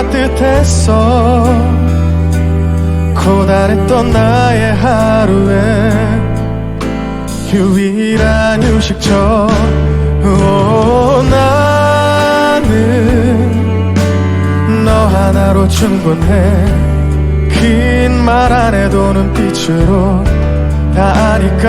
따뜻했어. 고단했던 나의 하루에 유일한 휴식처. 오, 나는 너 하나로 충분해. 긴 말 안 해도 눈빛으로 다 아니까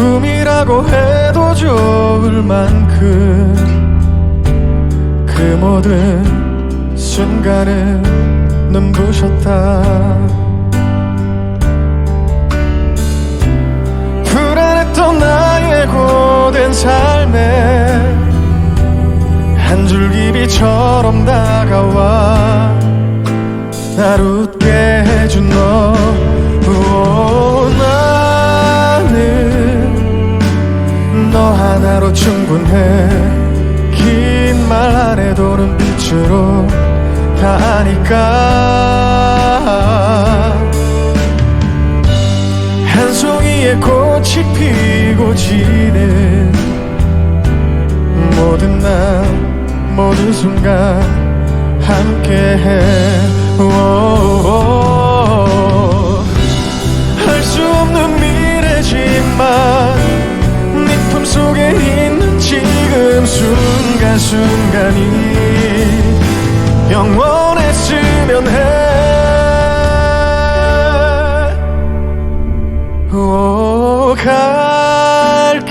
꿈이라고 해도 좋을 만큼 그 모든 순간을 눈부셨다. 불안했던 나의 고된 삶에 한 줄기 비처럼 다가와 날 웃게 해준 너 하나로 충분해. 긴 말 안 해도 눈빛으로 다 아니까. 한 송이의 꽃이 피고 지는 모든 날 모든 순간 함께해 순간순간이 영원했으면 해. 오, 갈게.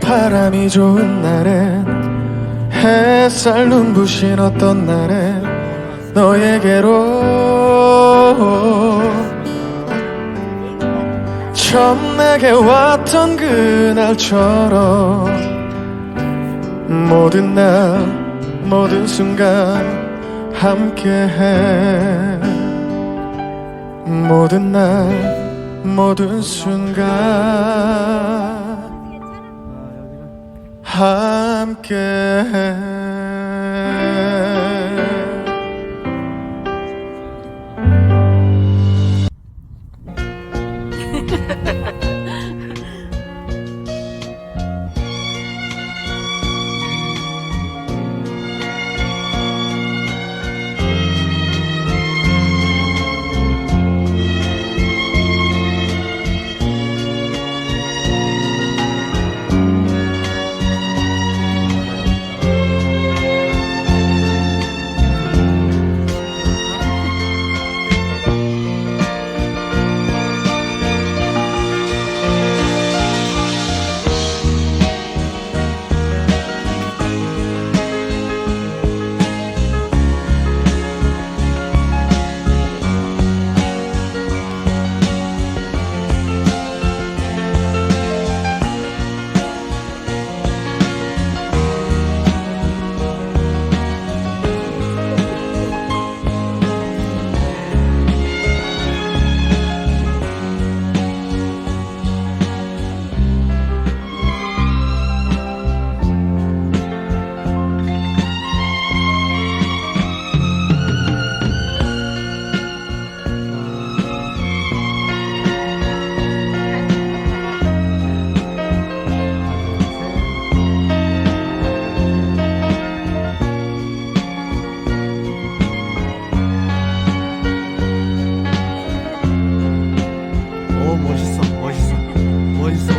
바람이 좋은 날엔 햇살 눈부신 어떤 날엔 너에게로 처음 내게 왔던 그날처럼 모든 날 모든 순간 함께해. 모든 날 모든 순간 함께해 voice.